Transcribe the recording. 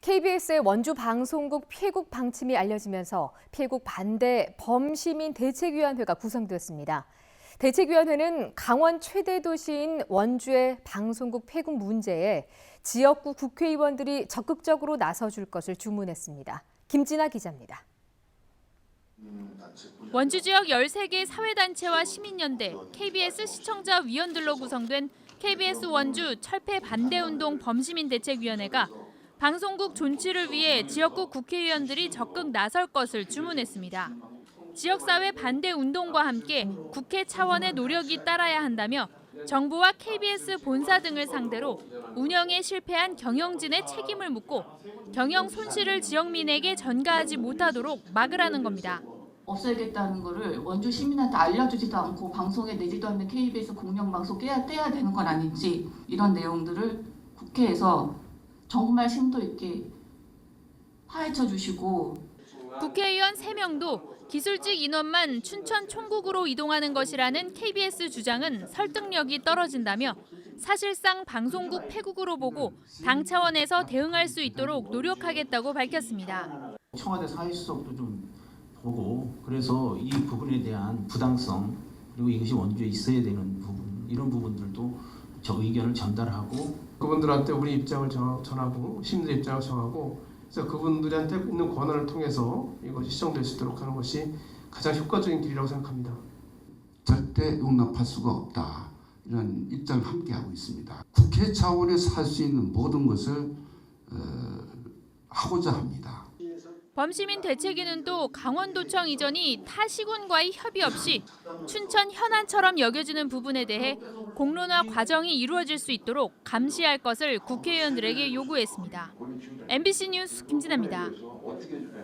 KBS의 원주 방송국 폐국 방침이 알려지면서 폐국 반대 범시민 대책위원회가 구성되었습니다. 대책위원회는 강원 최대 도시인 원주의 방송국 폐국 문제에 지역구 국회의원들이 적극적으로 나서줄 것을 주문했습니다. 김진아 기자입니다. 원주 지역 13개 사회단체와 시민연대, KBS 시청자 위원들로 구성된 KBS 원주 철폐 반대운동 범시민 대책위원회가 방송국 존치를 위해 지역구 국회의원들이 적극 나설 것을 주문했습니다. 지역사회 반대 운동과 함께 국회 차원의 노력이 따라야 한다며 정부와 KBS 본사 등을 상대로 운영에 실패한 경영진의 책임을 묻고 경영 손실을 지역민에게 전가하지 못하도록 막으라는 겁니다. 없애겠다는 거를 원주 시민한테 알려주지도 않고 방송에 내지도 않는 KBS 공영방송 떼야, 떼야 되는 건 아닌지 이런 내용들을 국회에서 정말 심도 있게 파헤쳐 주시고 국회의원 3명도 기술직 인원만 춘천 총국으로 이동하는 것이라는 KBS 주장은 설득력이 떨어진다며 사실상 방송국 폐국으로 보고 당 차원에서 대응할 수 있도록 노력하겠다고 밝혔습니다. 청와대 사회수석도 좀 보고 그래서 이 부분에 대한 부당성 그리고 이것이 원주에 있어야 되는 부분 이런 부분들도 저 의견을 전달하고 그분들한테 우리 입장을 전- 전하고 시민들 입장을 정하고 그래서 그분들한테 있는 권한을 통해서 이것이 시정될 수 있도록 하는 것이 가장 효과적인 길이라고 생각합니다. 절대 용납할 수가 없다. 이런 입장을 함께 하고 있습니다. 국회 차원에서 할 수 있는 모든 것을 어, 하고자 합니다. 범시민 대책위는 또 강원도청 이전이 타 시군과의 협의 없이 춘천 현안처럼 여겨지는 부분에 대해 공론화 과정이 이루어질 수 있도록 감시할 것을 국회의원들에게 요구했습니다. MBC 뉴스 김진아입니다.